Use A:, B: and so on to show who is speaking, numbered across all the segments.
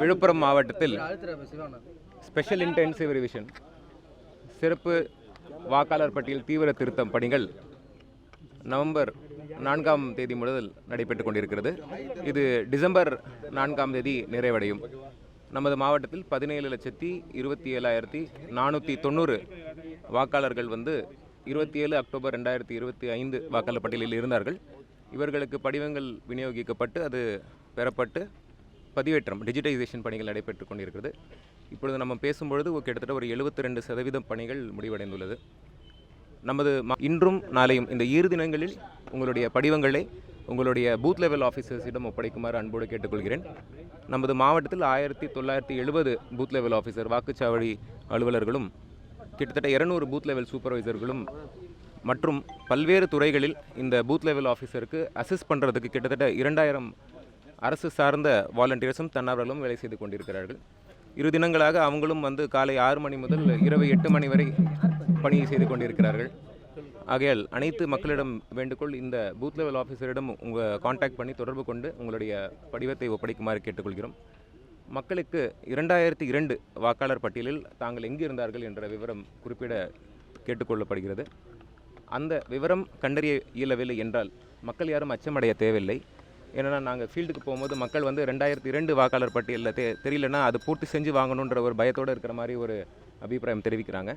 A: விழுப்புரம் மாவட்டத்தில் special intensive revision. சிறப்பு வாக்காளர் பட்டியல் தீவிர திருத்தம் பணிகள் நவம்பர் நான்காம் தேதி முதல் நடைபெற்றுக் கொண்டிருக்கிறது. இது டிசம்பர் நான்காம் தேதி நிறைவடையும். நமது மாவட்டத்தில் பதினேழு லட்சத்தி இருபத்தி ஏழாயிரத்தி நானூற்றி தொண்ணூறு வாக்காளர்கள் வந்து இருபத்தி ஏழு அக்டோபர் ரெண்டாயிரத்தி இருபத்தி ஐந்து வாக்காளர் பட்டியலில் இருந்தார்கள். இவர்களுக்கு படிவங்கள் விநியோகிக்கப்பட்டு அது பெறப்பட்டு பதிவேற்றம் டிஜிட்டைசேஷன் பணிகள் நடைபெற்று கொண்டிருக்கிறது. இப்பொழுது நம்ம பேசும்பொழுது கிட்டத்தட்ட ஒரு எழுபத்தி ரெண்டு சதவீதம் பணிகள் முடிவடைந்துள்ளது. நமது இன்றும் நாளையும் இந்த இரு தினங்களில் உங்களுடைய படிவங்களை உங்களுடைய பூத் லெவல் ஆஃபீஸர்ஸிடம் ஒப்படைக்குமாறு அன்போடு கேட்டுக்கொள்கிறேன். நமது மாவட்டத்தில் ஆயிரத்தி தொள்ளாயிரத்தி எழுபது பூத் லெவல் ஆஃபீஸர் வாக்குச்சாவடி அலுவலர்களும் கிட்டத்தட்ட இருநூறு பூத் லெவல் சூப்பர்வைசர்களும் மற்றும் பல்வேறு துறைகளில் இந்த பூத் லெவல் ஆஃபீஸருக்கு அசிஸ்ட் பண்ணுறதுக்கு கிட்டத்தட்ட இரண்டாயிரம் அரசு சார்ந்த வாலண்டியர்ஸும் தன்னார்வலும் வேலை செய்து கொண்டிருக்கிறார்கள். இரு தினங்களாக அவங்களும் வந்து காலை ஆறு மணி முதல் இரவு எட்டு மணி வரை பணி செய்து கொண்டிருக்கிறார்கள். ஆகையால் அனைத்து மக்களிடம் வேண்டுகோள் இந்த பூத் லெவல் ஆஃபீஸரிடம் உங்கள் காண்டாக்ட் பண்ணி தொடர்பு கொண்டு உங்களுடைய படிவத்தை ஒப்படைக்குமாறு கேட்டுக்கொள்கிறோம். மக்களுக்கு இரண்டாயிரத்தி இரண்டு வாக்காளர் பட்டியலில் தாங்கள் எங்கு இருந்தார்கள் என்ற விவரம் குறிப்பிட கேட்டுக்கொள்ளப்படுகிறது. அந்த விவரம் கண்டறிய இயலவில்லை என்றால் மக்கள் யாரும் அச்சமடைய தேவையில்லை. ஏன்னா நாங்கள் ஃபீல்டுக்கு போகும்போது மக்கள் வந்து ரெண்டாயிரத்தி இரண்டு வாக்காளர் பட்டியலில் தெ தெரியலனா அது பூர்த்தி செஞ்சு வாங்கணுன்ற ஒரு பயத்தோடு இருக்கிற மாதிரி ஒரு அபிப்பிராயம் தெரிவிக்கிறாங்க.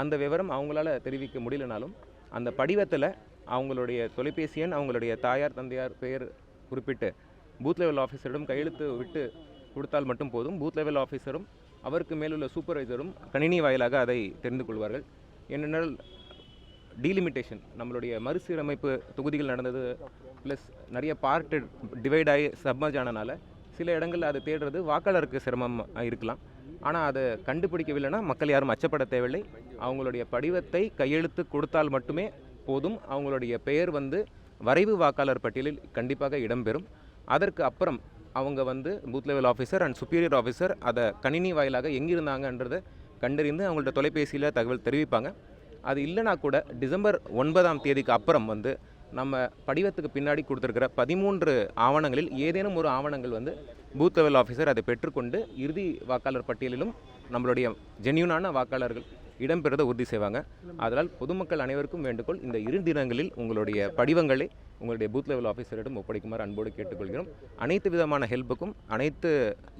A: அந்த விவரம் அவங்களால தெரிவிக்க முடியலனாலும் அந்த படிவத்தில் அவங்களுடைய தொலைபேசி எண் அவங்களுடைய தாயார் தந்தையார் பெயர் குறிப்பிட்டு பூத் லெவல் ஆஃபீஸரிடம் கையெழுத்து விட்டு கொடுத்தால் மட்டும் போதும். பூத் லெவல் ஆஃபீஸரும் அவருக்கு மேலுள்ள சூப்பர்வைசரும் கணினி வாயிலாக அதை தெரிந்து கொள்வார்கள். என்னென்னால் டீலிமிட்டேஷன் நம்மளுடைய மறுசீரமைப்பு தொகுதிகள் நடந்தது ப்ளஸ் நிறைய பார்ட்டு டிவைட் ஆகி சப்மர்ஜ் ஆனனால சில இடங்களில் அதை தேடுறது வாக்காளருக்கு சிரமம் இருக்கலாம். ஆனால் அதை கண்டுபிடிக்கவில்லைன்னா மக்கள் யாரும் அச்சப்பட தேவையில்லை. அவங்களுடைய படிவத்தை கையெழுத்து கொடுத்தால் மட்டுமே போதும். அவங்களுடைய பெயர் வந்து வரைவு வாக்காளர் பட்டியலில் கண்டிப்பாக இடம்பெறும். அதற்கு அப்புறம் அவங்க வந்து booth level officer and superior officer அதை கணினி வாயிலாக எங்கே இருந்தாங்கன்றதை கண்டறிந்து அவங்கள்ட்ட தொலைபேசியில் தகவல் தெரிவிப்பாங்க. அது இல்லைனா கூட டிசம்பர் ஒன்பதாம் தேதிக்கு அப்புறம் வந்து நம்ம படிவத்துக்கு பின்னாடி கொடுத்துருக்கிற பதிமூன்று ஆவணங்களில் ஏதேனும் ஒரு ஆவணங்கள் வந்து பூத் லெவல் ஆஃபீஸர் அதை பெற்றுக்கொண்டு இறுதி வாக்காளர் பட்டியலிலும் நம்மளுடைய ஜென்யூனான வாக்காளர்கள் இடம்பெறதை உறுதி செய்வாங்க. அதனால் பொதுமக்கள் அனைவருக்கும் வேண்டுகோள் இந்த இரு தினங்களில் உங்களுடைய படிவங்களை உங்களுடைய பூத் லெவல் ஆஃபீஸரிடம் ஒப்படைக்குமாறு அன்போடு கேட்டுக்கொள்கிறோம். அனைத்து விதமான ஹெல்ப்புக்கும் அனைத்து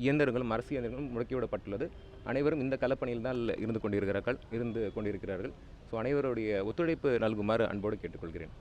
A: இயந்திரங்களும் அரசு இயந்திரங்களும் முடக்கிவிடப்பட்டுள்ளது. அனைவரும் இந்த களப்பணியில் தான் இருந்து கொண்டிருக்கிறார்கள் இருந்து கொண்டிருக்கிறார்கள். ஸோ அனைவருடைய ஒத்துழைப்பு நல்குமாறு அன்போடு கேட்டுக்கொள்கிறேன்.